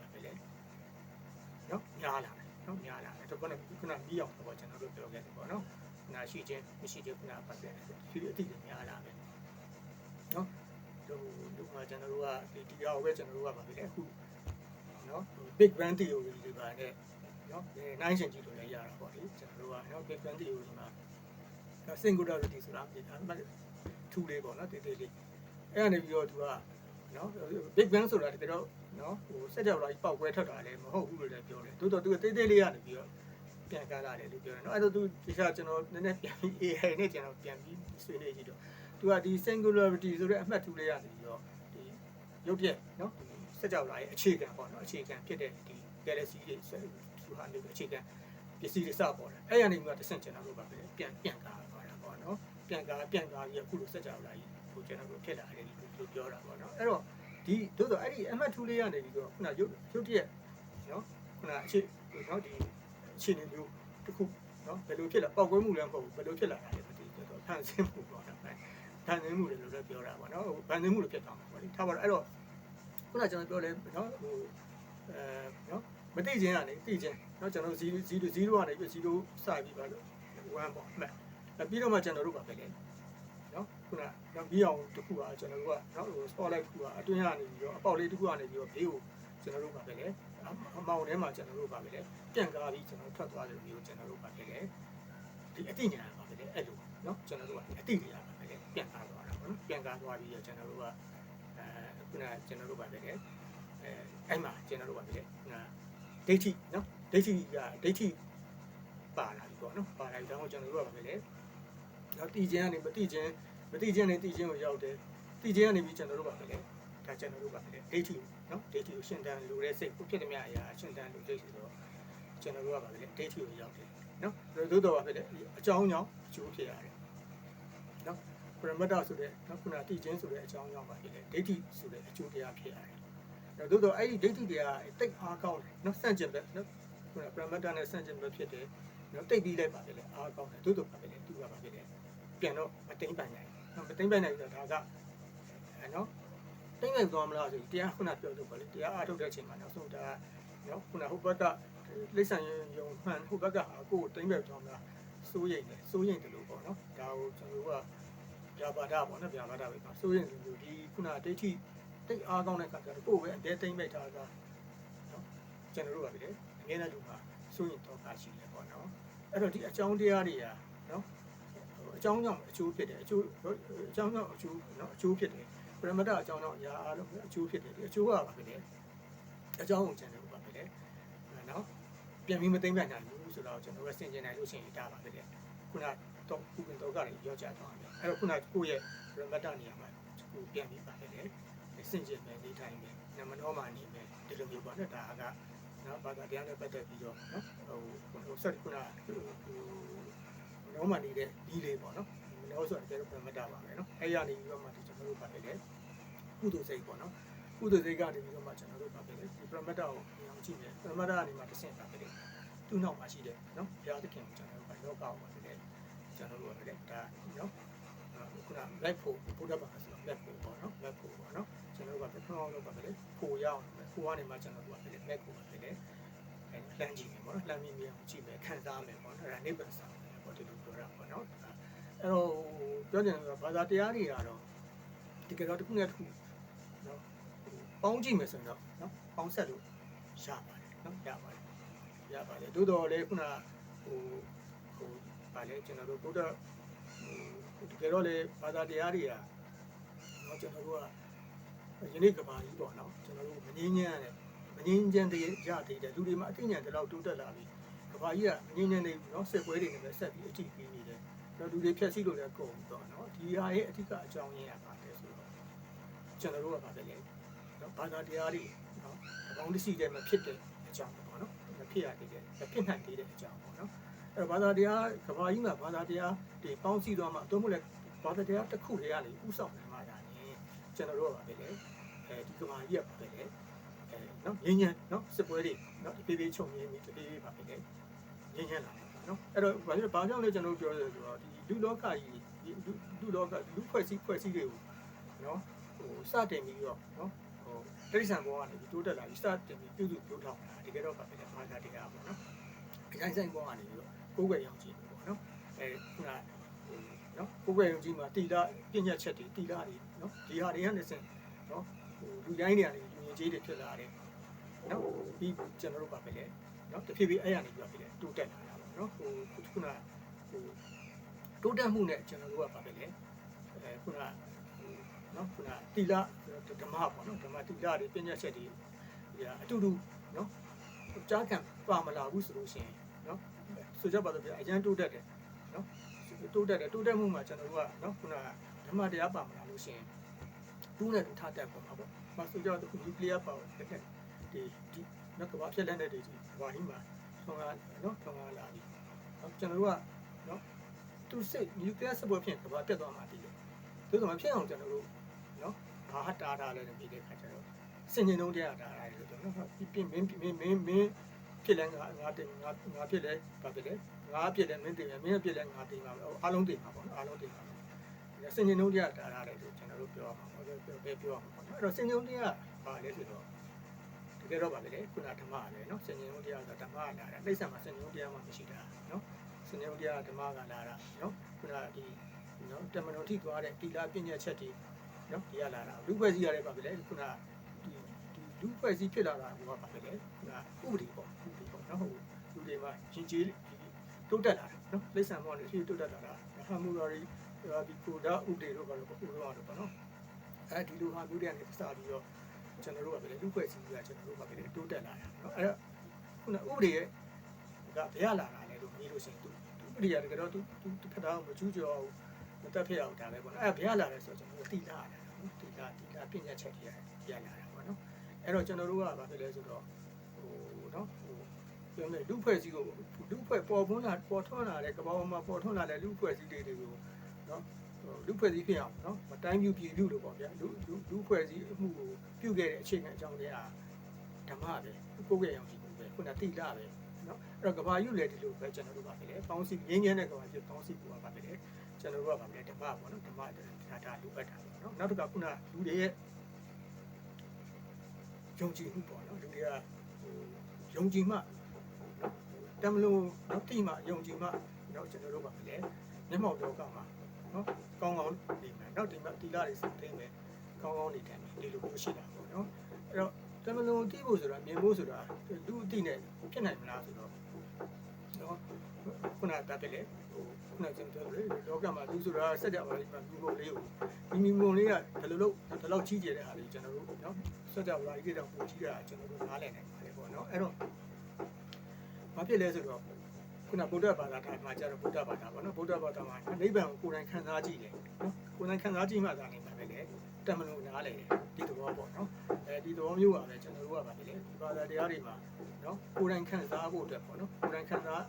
ါပဲလေ နော်ညားလာတယ်နော်ညားလာတယ်တော့ခုနခုနပြီးအောင်ပေါ့ကျွန်တော်တို့ပြောခဲ့တယ်ပေါ့နော်ခုနရှိချင်းမရှိချင်းခုနပတ်တယ်ဖြည်းဖြည်းအတိတွေညားလာမယ်နော်ဟိုဒီမှာကျွန်တော်တို့ကဒီဒီအောင်ပဲကျွန်တော်တို့ကပါပဲလေအခုနော် big bang theory တွေပါနဲ့နော်နိုင်ရှင်ကြည့်လို့လည်းရတာပေါ့လေကျွန်တော်တို့ကနော် big bang theory မှာ singularity ဆိုတာဒီအမှတ်ထူလေးပေါ့နော်တေးသေးလေးအဲ့ကနေပြီးတော့သူကနော် big bang ဆိုတာတကယ်တော့ နော်ဟိုစက်ကြောလာကြီးပောက်ကွဲထွက်တာလည်းမဟုတ်ဘူးလို့လည်းပြောတယ်တိုးတော့သူကတေးသေးလေးကနေပြီးတော့ပြန်ကားလာတယ်လို့ပြောတယ်နော်အဲ့တော့သူဒီကကျွန်တော်နည်းနည်းပြန်ပြီး AI နဲ့ကျွန်တော်ပြန်ပြီးဆွေးနွေးကြည့်တော့သူကဒီ singularity ဆိုတဲ့အမှတ်ထူလေးကနေပြီးတော့ဒီရုပ်ပြက်နော်စက်ကြောလာရဲ့အခြေခံပေါ့နော်အခြေခံဖြစ်တဲ့ဒီ galaxy တွေသူဟာမျိုးအခြေခံပစ္စည်းတွေစပေါ်တယ်အဲ့ရနေပြီးတော့တစ်ဆင့်ကျွန်တော်တို့ကပြန်ပြန်ကားသွားတာပေါ့နော်ပြန်ကားပြန်ကားပြီးအခုလိုစက်ကြောလာကြီးဟိုကျွန်တော်တို့ဖြစ်လာတယ်လို့ပြောတာပေါ့နော်အဲ့တော့ ဒီသို့တော့အဲ့ဒီအမှတ်ထူးလေးရနေပြီးတော့ခုနရုပ်ရုပ်တရက်နော်ခုနအခြေနော်ဒီအခြေအနေမျိုးတစ်ခုနော်ဘယ်လိုဖြစ်လဲပောက်ကွဲမှုလည်းမဟုတ်ဘူးဘယ်လိုဖြစ်လာတာလဲမသိဘူးဆိုတော့ဖန်ဆင်းမှုပေါ့နော်ဖန်ဆင်းမှုလည်းလို့လည်းပြောတာပေါ့နော်ဖန်ဆင်းမှုလို့ဖြစ်သွားမှာပေါ့လေထားပါတော့အဲ့တော့ခုနကျွန်တော်ပြောလဲနော်ဟိုအဲနော်မသိခြင်းကနေသိခြင်းနော်ကျွန်တော်0 0 0ကနေပြီး0စပြီးပါလို့1ပေါ့အမှတ်ပြီးတော့မှကျွန်တော်တို့ပါပဲလေ နော်ခုနနောက်ပြီးအောင်တစ်ခုကကျွန်တော်တို့ကနော်ဟို spotlight တစ်ခုကအတွင်းကနေပြီးတော့အပေါက်လေးတစ်ခုကနေပြီးတော့ဘေးကိုကျွန်တော်တို့ပါပဲလေအမောင်ထဲမှာကျွန်တော်တို့ပါပဲလေပြန်ကားပြီးကျွန်တော်ထွက်သွားတယ်ပြီးတော့ကျွန်တော်တို့ပါပဲလေဒီအတိညာပါပဲလေအဲ့လိုနော်ကျွန်တော်တို့ကအတိညာပါပဲလေပြန်ကားသွားတာပေါ့နော်ပြန်ကားသွားပြီးတော့ကျွန်တော်တို့ကအဲခုနကျွန်တော်တို့ပါပဲလေအဲအဲ့မှာကျွန်တော်တို့ပါပဲလေခုနဒိဋ္ဌိနော်ဒိဋ္ဌိကဒိဋ္ဌိပါလာပြီပေါ့နော်ပါလာပြီဒါတော့ကျွန်တော်တို့ကပါပဲလေ တော့တည်ခြင်းကနေမတည်ခြင်းမတည်ခြင်းနဲ့တည်ခြင်းကိုရောက်တယ်တည်ခြင်းကနေပြီးကျွန်တော်တို့ပါပဲလေဒါကျွန်တော်တို့ပါပဲလေဒိဋ္ဌိနော်ဒိဋ္ဌိကိုရှင်းတန်းလိုတဲ့စိတ်ကိုဖြစ်တဲ့မြအရာရှင်းတန်းလိုစိတ်ဆိုတော့ကျွန်တော်တို့ကပါပဲလေဒိဋ္ဌိကိုရောက်တယ်နော်သို့တော်ပါပဲလေအကြောင်းကြောင့်အကျိုးဖြစ်ရတယ်နော်ပရမတ္တဆိုတဲ့နော်ခုနတည်ခြင်းဆိုတဲ့အကြောင်းကြောင့်ပါပဲလေဒိဋ္ဌိဆိုတဲ့အကျိုးတရားဖြစ်ရတယ်နော်သို့တော်အဲ့ဒီဒိဋ္ဌိတရားတိတ်အားကောင်းတယ်နော်စန့်ကျင်ပဲနော်ခုနပရမတ္တနဲ့စန့်ကျင်ပဲဖြစ်တယ်နော်တိတ်ပြီးလိုက်ပါပဲလေအားကောင်းတယ်သို့တော်ပါပဲလေသူကပါပဲလေ ပြန်တော့မတိမ့်ပိုင်နိုင်နော်မတိမ့်ပိုင်နိုင်ဆိုတော့ဒါကအဲနော်တိမ့်နိုင်သွားမလားဆိုတရားခုနပြောလို့ပါလေတရားအားထုတ်တဲ့အချိန်မှာနောက်ဆုံးဒါနော်ခုနဟိုဘက်ကလိမ့်ဆန်ရုံမှန်ဟိုဘက်ကဟာကိုယ်တိမ့်ပဲသွားမလားစိုးရိမ်တယ်စိုးရိမ်တယ်လို့ပေါ့နော်ဒါကိုကျွန်တော်တို့ကဗျာပါဒပေါ့နော်ဗျာပါဒပဲပါစိုးရိမ်တယ်လို့ဒီခုနဒိဋ္ဌိတိတ်အားကောင်းတဲ့ခါကျတော့ကိုယ်ပဲအတဲတိမ့်ပဲထားတာနော်ကျွန်တော်တို့ကလေအငြင်းတဲ့လူမှာစိုးရိမ်တော့ပါရှိတယ်ပေါ့နော်အဲ့တော့ဒီအကြောင်းတရားတွေကနော် အကြောင်းကြောင့်အကျိုးဖြစ်တယ်အကျိုးအကြောင်းကြောင့်အကျိုးနော်အကျိုးဖြစ်တယ်ပရမတ္တအကြောင်းကြောင့်ညာလို့အကျိုးဖြစ်တယ်ဒီအကျိုးကပါဖြစ်တယ်အကြောင်းကိုကျန်တယ်ပါဖြစ်တယ်နော်ပြန်ပြီးမသိမ့်ပြန်နိုင်ဘူးဆိုတော့ကျွန်တော်ကဆင်ခြင်နိုင်လို့ရှိရင်ဒါပါဖြစ်တယ်ခုနတော့ခုကတော့ကလည်းရောကြတော့တယ်အဲ့တော့ခုနကိုယ့်ရဲ့ပရမတ္တနေရာမှာကိုပြန်ပြီးပါဖြစ်တယ်ဆင်ခြင်မယ်နေထိုင်မယ်နမနောမှာနေမယ်ဒီလိုမျိုးပေါ့နော်ဒါကနော်ဘာသာတရားနဲ့ပတ်သက်ပြီးတော့နော်ဟိုဟိုဆက်ခုနဟို နောမှာနေတဲ့ဒီလေးပေါ့နော်မနောဆိုတာကျတော့ပရမတ္တပါပဲနော်အဲ့ရနေပြီးတော့မှဒီကျွန်တော်တို့ပါလေကုသိုလ်စိတ်ပေါ့နော်ကုသိုလ်စိတ်ကနေပြီးတော့မှကျွန်တော်တို့ပါလေဒီပရမတ္တကိုမြင်အောင်ကြည့်မယ်ပရမတ္တကနေမှတစ်ဆင့်ပါလေသူ့နောက်မှာရှိတဲ့နော်ဘုရားသခင်ကိုကျွန်တော်တို့ပါလောကကိုပါလေကျွန်တော်တို့ပါလေဒါနော်ခုန black hole ဘုရားဘာသာဆို black hole ပေါ့နော် black hole ပေါ့နော်ကျွန်တော်တို့ကပထမအောင်လုပ်ပါလေကိုရအောင်ကိုကနေမှကျွန်တော်တို့ပါလေ black hole ပါလေအဲလှမ်းကြည့်မယ်ပေါ့နော်လှမ်းမြင်မြင်အောင်ကြည့်မယ်ခံစားမယ်ပေါ့နော်အဲ့ဒါနိဗ္ဗာန်ဆောင်တယ် ပေါ့ဒီလိုပြောတာပေါ့နော်အဲ့တော့ပြောချင်တာကဘာသာတရားတွေကတော့ဒီကတော့တစ်ခုနဲ့တစ်ခုနော်ပေါင်းကြည့်မယ်ဆိုရင်တော့နော်ပေါင်းဆက်လို့ရပါတယ်နော်ရပါတယ်ရပါတယ်တိုးတော်လည်းခုနဟိုဟိုဗာလေကျွန်တော်တို့ဘုရားဟိုတကယ်တော့လေဘာသာတရားတွေကနော်ကျွန်တော်တို့ကယနေ့ကဘာကြီးပေါ့နော်ကျွန်တော်တို့မငင်းညမ်းရတယ်မငင်းချမ်းတဲ့ရတည်တယ်လူတွေမှာအသိဉာဏ်တလောက်တိုးတက်လာပြီက ဘာကြီးကမငင်းညမ်းနေဘူးနော်ဆက်ပွဲတွေနဲ့ပဲဆက်ပြီးအကြည့်ပြီးနေတယ်တော့လူတွေဖြတ်စည်းလို့လည်းကုန်တော့နော်ဒီဟာရဲ့အဓိကအကြောင်းရင်းကပါတယ်ဆိုတော့ကျွန်တော်တို့ကပါတယ်လေနော်ဘာသာတရားတွေနော်အပေါင်းတစီတဲ့မဖြစ်တဲ့အကြောင်းပေါ့နော်မဖြစ်ရသေးတဲ့မဖြစ်နိုင်သေးတဲ့အကြောင်းပေါ့နော်အဲ့တော့ဘာသာတရားကဘာကြီးမှာဘာသာတရားတွေပေါင်းစည်းသွားမှအတော့မလဲဘာသာတရားတစ်ခုတည်းကနေဥဆောင်နိုင်မှာဒါနဲ့ကျွန်တော်တို့ကပါတယ်လေအဲဒီကဘာကြီးကပါတယ်လေအဲနော်ငင်းညံနော်စစ်ပွဲတွေနော်ဒီပေးပေးချုပ်ငင်းပြီးတပေးပေးပါပဲလေ ငင်းညံလာတယ်နော်အဲ့တော့ဘာလို့ဘာကြောင့်လဲကျွန်တော်ပြောရဆိုတော့ဒီလူလောကကြီးဒီလူလောကလူဖွဲ့စည်းဖွဲ့စည်းတွေကိုနော်ဟိုစတင်ပြီးတော့နော်ဟိုတိရစ္ဆာန်ဘောကနေပြီးတိုးတက်လာပြီးစတင်ပြီးပြုစုပြုထောင်လာတကယ်တော့ပါပဲလေဘာသာတရားပေါ့နော်အတိုင်းဆိုင်ဘောကနေပြီးတော့ကိုယ်ွယ်ရောင်ကြည့်ပေါ့နော်အဲခုနနော်ကိုယ်ွယ်ရောင်ကြည့်မှာတီလာပြညတ်ချက်တွေတီလာတွေနော်ဒီဟာတွေကနေစင်နော်ဟိုလူတိုင်းတွေကနေလူငယ်ကြီးတွေဖြစ်လာတယ်နော်ပြီးကျွန်တော်တို့ပါပဲလေ နော်တဖြည်းဖြည်းအဲ့ရနေပြီးတော့ပဲလေတိုးတက်လာတာပေါ့နော်ဟိုခုနဟိုတိုးတက်မှုနဲ့ကျွန်တော်တို့ကပါပဲလေအဲခုနနော်ခုနတီလာဓမ္မပေါ့နော်ဓမ္မတီလာတွေပြညတ်ချက်တွေဒီအတူတူနော်ကြားခံပါမလာဘူးဆိုလို့ရှိရင်နော်ဆိုကြပါတော့ဗျာအရန်တိုးတက်တယ်နော်တိုးတက်တယ်တိုးတက်မှုမှာကျွန်တော်တို့ကနော်ခုနဓမ္မတရားပါမလာလို့ရှိရင်တူးနဲ့တူထားတတ်ပါမှာပေါ့မဆိုကြတော့နျူကလ িয়ার ပါတဲ့ဒီဒီ နော်ကဘာဖြစ်တဲ့တဲ့ဒီဘာဟိမှာဆောင်းလာနော်ဆောင်းလာလာပြီနော်ကျွန်တော်တို့ကနော်သူစစ်နျူကလ িয়ার စပွဲဖြစ်ကဘာပြတ်သွားမှာတည်တယ်သို့သော်မဖြစ်အောင်ကျွန်တော်တို့နော်ဘာတားတာလဲပြီးတဲ့ခါကျတော့စင်ကျင်လုံးတရားတားတာလို့တော့နော်ပြင်းမင်းမင်းမင်းမင်းဖြစ်လဲငါငါတင်ငါငါဖြစ်လဲဘာဖြစ်လဲငါဖြစ်လဲမင်းတင်မင်းဖြစ်လဲငါတင်ပါပဲအားလုံးတင်ပါပေါ့နော်အားလုံးတင်ပါစင်ကျင်လုံးတရားတားတာလေလို့ကျွန်တော်တို့ပြောမှာပေါ့ပြောပြောပြောမှာပေါ့နော်အဲ့တော့စင်ကျင်လုံးတရားပါလဲဆိုတော့ ခဲ့တော့ပါလေခုနဓမ္မကလည်းနော်ဆင်ញင်ဦးတရားကဓမ္မကလာတာအိဋ္ဌာမှာဆင်ញင်ဦးတရားမှမရှိတာနော်ဆင်ញင်ဦးတရားဓမ္မကလာတာနော်ခုနဒီနော်တမန်တော်ထိသွားတဲ့တိလာပညာချက်တွေနော်ဒီကလာတာလူပဲစီရတဲ့ပါပဲလေခုနဒီလူပဲစီဖြစ်လာတာဟိုကပါပဲလေခုနဥပဒေပေါ့ဥပဒေပေါ့နော်ဟိုလူတွေမှာရှင်ကြီးတိုးတက်လာတာနော်လိမ့်ဆန်ပေါ့လေဒီတိုးတက်လာတာဟမ်မူရာရီဒီကိုဒါဥပဒေတို့ပါလို့ဥပဒေတို့ပါနော်အဲဒီလိုဟာမျိုးတွေကနေစပြီးတော့ ကျွန်တော်တို့ကပဲလေလူဖွဲ့စည်းကကျွန်တော်တို့ကပဲလေတိုးတက်လာတာနော်အဲ့ခုနဥပဒေရဲ့ကဘယ်ရလာတာလဲလို့မေးလို့ရှိရင်သူဥပဒေကတကယ်တော့သူသူခက်တာမကျူးကျော်မတက်ဖြစ်အောင်ဒါပဲပေါ့နော်အဲ့ဘယ်ရလာလဲဆိုတော့ကျွန်တော်တို့တိလာတာနော်တိလာတိလာပညာချက်တွေရလာတာပေါ့နော်အဲ့တော့ကျွန်တော်တို့ကဘာဖြစ်လဲဆိုတော့ဟိုနော်ဟိုပြောမယ်လူဖွဲ့စည်းကိုလူဖွဲ့ပေါ်ပွန်းလာပေါ်ထွန်းလာတဲ့ကမ္ဘာမှာပေါ်ထွန်းလာတဲ့လူဖွဲ့စည်းတွေကိုနော် လူဖွဲ့စည်းဖြစ်အောင်နော်တိုင်းပြပြည်လူလို့ပေါ့ဗျာလူလူဖွဲ့စည်းအမှုကိုပြုခဲ့တဲ့အခြေခံအကြောင်းတွေကဓမ္မပဲကိုယ်ရဲ့အောင်ရှိဘူးပဲခုနတိလာပဲနော်အဲ့တော့ကဘာယူလေဒီလိုပဲကျွန်တော်တို့ပါပဲလေပေါင်းစီငင်းငင်းတဲ့ကဘာယူပေါင်းစီပူပါပဲလေကျွန်တော်တို့ကပါပဲဓမ္မပေါ့နော်ဓမ္မဒါဒါလိုအပ်တာပေါ့နော်နောက်တစ်ခါခုနလူတွေရဲ့ယုံကြည်မှုပေါ့နော်လူတွေကဟိုယုံကြည်မှတမလို့နော်တိမှယုံကြည်မှနော်ကျွန်တော်တို့ပါပဲလေမျက်မှောက်လောကမှာ နော်ကောင်းကောင်းနေမယ်နောက်ဒီမှာတိလာတွေစသိမယ်ကောင်းကောင်းနေတယ်ဒီလိုမျိုးရှိတာပေါ့နော်အဲ့တော့တမလို့တိဖို့ဆိုတာမြင်ဖို့ဆိုတာလူအတိနဲ့ဖြစ်နိုင်မလားဆိုတော့နော်ခုနကတည်းကလေဟိုခုနကကျွန်တော်ပြောလေလောကမှာလူဆိုတာစက်ကြပါလိမ့်မယ်မြင်ဖို့လေးကိုဒီမြင်ဖို့လေးကဘယ်လိုလုပ်ဘယ်လောက်ကြီးကျယ်တဲ့ဟာလေးကျွန်တော်တို့နော်စက်ကြပါလိမ့်ဒီတော့ပိုကြီးတာကျွန်တော်တို့နားလည်နိုင်ပါတယ်ပေါ့နော်အဲ့တော့ဘာဖြစ်လဲဆိုတော့ ခုနဗုဒ္ဓဘာသာတိုင်းမှာကျတော့ဗုဒ္ဓဘာသာပေါ့နော်ဗုဒ္ဓဘာသာမှာနိဗ္ဗာန်ကိုကိုယ်တိုင်ခံစားကြည့်တယ်နော်ကိုယ်တိုင်ခံစားကြည့်မှသာနေမှာပဲလေတမလို့နားလေဒီသဘောပေါ့နော်အဲဒီသဘောမျိုးပါပဲကျွန်တော်တို့ကပါလေဒီဘာသာတရားတွေမှာနော်ကိုယ်တိုင်ခံစားဖို့အတွက်ပေါ့နော်ကိုယ်တိုင်ခံစား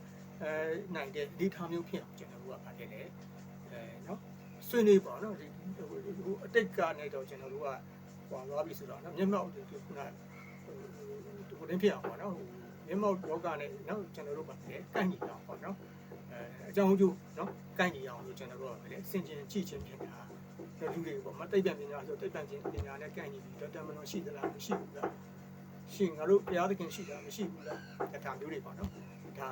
အဲနိုင်တဲ့ဒီထားမျိုးဖြစ်အောင်ကျွန်တော်တို့ကပါလေအဲနော်ဆွေးနွေးပေါ့နော်ဒီဟိုအတိတ်ကနေတော့ကျွန်တော်တို့ကဟွာသွားပြီဆိုတော့နော်မျက်မှောက်ဒီခုနဟိုဒီကိုတင်ဖြစ်အောင်ပေါ့နော် မျက်မှောက်လောကနဲ့နော်ကျွန်တော်တို့ပါလေကန့်ညီအောင်ပေါ့နော်အဲအကြောင်းကျိုးနော်ကန့်ညီအောင်လို့ကျွန်တော်တို့ကပါလေစင်ကျင်ကြည့်ချင်းဖြစ်တာလူတွေပေါ့မတိတ်ပြန်ပညာဆိုတိတ်ပြန်ပညာနဲ့ကန့်ညီပြီးတော့တမန်တော်ရှိသလားမရှိဘူးလားရှင်ငါတို့ဘုရားသခင်ရှိတာမရှိဘူးလားဒါမျိုးတွေပေါ့နော်ဒါ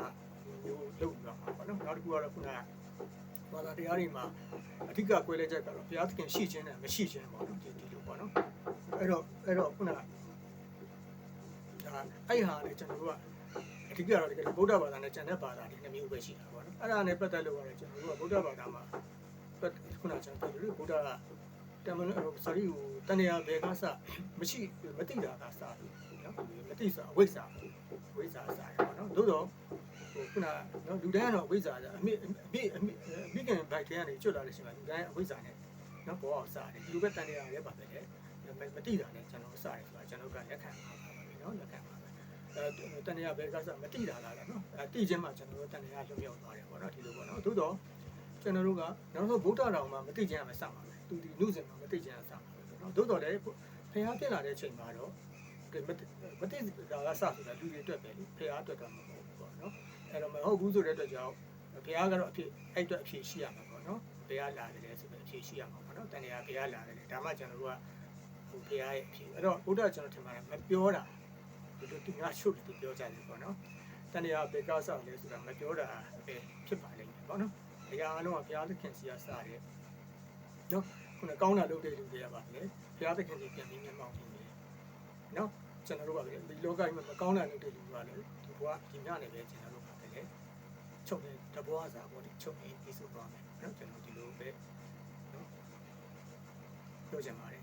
မျိုးလုပ်ပြီးတော့မှာပေါ့နော်နောက်တစ်ခုကတော့ခုနကဘာသာတရားတွေမှာအဓိကကွဲလဲချက်ကတော့ဘုရားသခင်ရှိခြင်းနဲ့မရှိခြင်းပေါ့နော်ဒီဒီလိုပေါ့နော်အဲ့တော့အဲ့တော့ခုနက ဒါအဲ့ဟာလေကျွန်တော်တို့ကအဓိကတော့တကယ်ဗုဒ္ဓဘာသာနဲ့ကျန်တဲ့ဘာသာတွေနှစ်မျိုးပဲရှိတာပေါ့နော်အဲ့ဒါနဲ့ပတ်သက်လို့ကတော့ကျွန်တော်တို့ကဗုဒ္ဓဘာသာမှာခုနကကျွန်တော်ပြောလို့ဗုဒ္ဓကတမန်တော် sorry ဟိုတဏှာဘယ်ကစမရှိမတိတာကစလို့နော်မတိစာအဝိဇ္ဇာဝိဇ္ဇာစာပေါ့နော်သို့တော့ဟိုခုနနော်လူတိုင်းကတော့ဝိဇ္ဇာအမိအမိအမိအမိကန်ဘိုက်ထဲကနေကျွတ်လာလို့ရှိမှလူတိုင်းအဝိဇ္ဇာနဲ့နော်ပေါ်အောင်စားတယ်ဒီလိုပဲတန်တရားလည်းပါပဲလေမတိတာနဲ့ကျွန်တော်စားတယ်ဆိုတာကျွန်တော်ကလက်ခံပါပါပဲ နော်လက်ခံပါပဲအဲတန်တရားဘယ်ကစားမတိတာလားနော်အဲတိခြင်းမှာကျွန်တော်တို့တန်တရားလွတ်မြောက်သွားတယ်ပေါ့နော်ဒီလိုပေါ့နော်သို့တော့ကျွန်တော်တို့ကနောက်ဆုံးဗုဒ္ဓတော်မှာမတိခြင်းအမစပါပဲသူဒီနုစဉ်မှာမတိခြင်းအစပါပဲနော်သို့တော်လည်းဖះပြင်လာတဲ့ချိန်မှာတော့မတိတာကစဆိုတာလူတွေအတွက်ပဲလေဖះအတွက်တော့မဟုတ်ဘူးပေါ့နော်အဲ့တော့မဟုတ်ဘူးဆိုတဲ့အတွက်ကြောင့်ဘုရားကတော့အဖြစ်အဲ့အတွက်အဖြစ်ရှိရမှာပေါ့နော်ဘုရားလာတယ်လေဆိုတော့အဖြစ်ရှိရမှာပေါ့နော်တန်တရားဘုရားလာတယ်လေဒါမှကျွန်တော်တို့ကဟိုဘုရားရဲ့အဖြစ်အဲ့တော့ဘုရားကျွန်တော်ထင်ပါတယ်မပြောတာ ဒီလိုဒီငါရှုပ်တယ်ပြောကြတယ်ပေါ့နော်တန်တရားဘေကဆောက်လဲဆိုတာမပြောတာအပဲဖြစ်ပါလိမ့်မယ်ပေါ့နော်အရာအလုံးကဘုရားသခင်စီကစတယ်နော်ခုနကောင်းတာလုပ်တဲ့လူတွေကပါလေဘုရားသခင်ကြီးပြန်ပြီးမျက်မှောက်နေတယ်နော်ကျွန်တော်တို့ပါလေဒီလောကကြီးမှာမကောင်းတာလုပ်တဲ့လူတွေကလည်းဒီဘဝဒီညနေပဲကျွန်တော်တို့ပါလေချုပ်နေတဘောစာဘောဒီချုပ်နေပြီးဆိုသွားမယ်နော်ကျွန်တော်ဒီလိုပဲနော်ပြောချင်ပါတယ်